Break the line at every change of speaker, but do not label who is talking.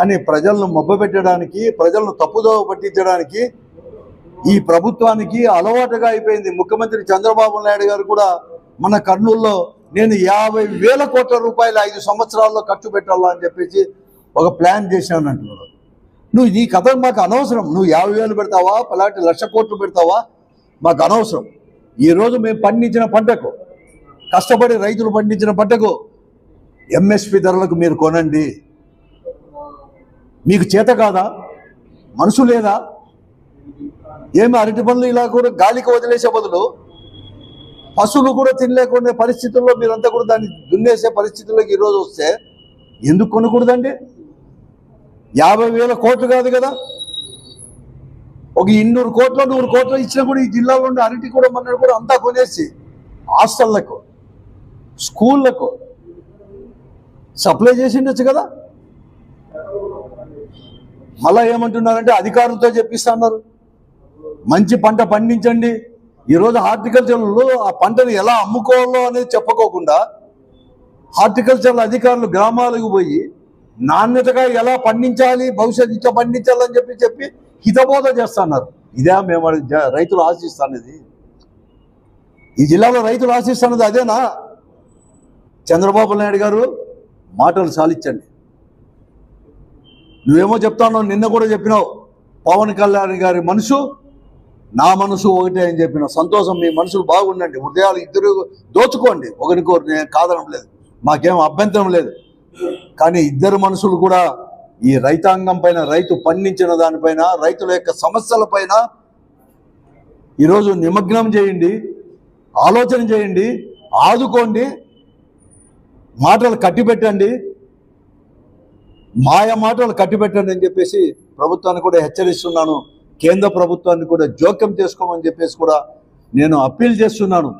కానీ ప్రజలను మభ్యపెట్టడానికి ప్రజలను తప్పుదోవ పట్టించడానికి ఈ ప్రభుత్వానికి అలవాటుగా అయిపోయింది. ముఖ్యమంత్రి చంద్రబాబు నాయుడు గారు కూడా మన కర్నూల్లో నేను యాభై వేల కోట్ల రూపాయలు ఐదు సంవత్సరాల్లో ఖర్చు పెట్టాలా అని చెప్పేసి ఒక ప్లాన్ చేశాను అంటున్నాడు నువ్వు ఈ కథ మాకు అనవసరం. నువ్వు యాభై వేలు పెడతావా? పలాంటి లక్ష కోట్లు పెడతావా? మాకు అనవసరం. ఈరోజు మేము పండించిన పంటకు కష్టపడి రైతులు పండించిన పంటకు ఎంఎస్పి ధరలకు మీరు కొనండి. మీకు చేత కాదా? మనసు లేదా? ఏమి అరటి పనులు ఇలా కూడా గాలికి వదిలేసే బదులు పశువులు కూడా తినలేకుండా పరిస్థితుల్లో మీరంతా కూడా దాన్ని దున్నేసే పరిస్థితుల్లోకి ఈరోజు వస్తే ఎందుకు కొనకూడదండి? యాభై వేల కోట్లు కాదు కదా? ఒక ఇన్నూరు కోట్లు నూరు కోట్లు ఇచ్చినా కూడా ఈ జిల్లాలో ఉండే అరటి కూడా మన కూడా అంతా కొనేసి హాస్టళ్ళకు స్కూళ్ళకు సప్లై చేసి ఉండొచ్చు కదా? మళ్ళా ఏమంటున్నారంటే అధికారులతో చెప్పిస్తున్నారు మంచి పంట పండించండి. ఈరోజు హార్టికల్చర్లో ఆ పంటను ఎలా అమ్ముకోవాలో అనేది చెప్పుకోకుండా హార్టికల్చర్ అధికారులు గ్రామాలకు పోయి నాణ్యతగా ఎలా పండించాలి భవిష్యత్తు ఇట్లా పండించాలని చెప్పి చెప్పి హితబోధ చేస్తున్నారు ఇదే మేము జ- రైతులు ఆశిస్తున్నది ఈ జిల్లాలో రైతులు ఆశిస్తున్నది అదేనా? చంద్రబాబు నాయుడు గారు మాటలు సాలించండి నువ్వేమో చెప్తాను నిన్న కూడా చెప్పినావు. పవన్ కళ్యాణ్ గారి మనసు నా మనసు ఒకటే అని చెప్పిన సంతోషం మీ మనసులు బాగుండండి. హృదయాలు ఇద్దరు దోచుకోండి. ఒకరికొకరు నేను కాదనం లేదు. మాకేం అభ్యంతరం లేదు. కానీ ఇద్దరు మనుషులు కూడా ఈ రైతాంగం పైన రైతు పండించిన దానిపైన రైతుల యొక్క సమస్యల పైన ఈరోజు నిమగ్నం చేయండి. ఆలోచన చేయండి. ఆదుకోండి. మాటలు కట్టిపెట్టండి. మాయ మాటలు కట్టిపెట్టండి అని చెప్పేసి ప్రభుత్వాన్ని కూడా హెచ్చరిస్తున్నాను. కేంద్ర ప్రభుత్వాన్ని కూడా జోక్యం చేసుకోమని చెప్పేసి కూడా నేను అప్పీల్ చేస్తున్నాను.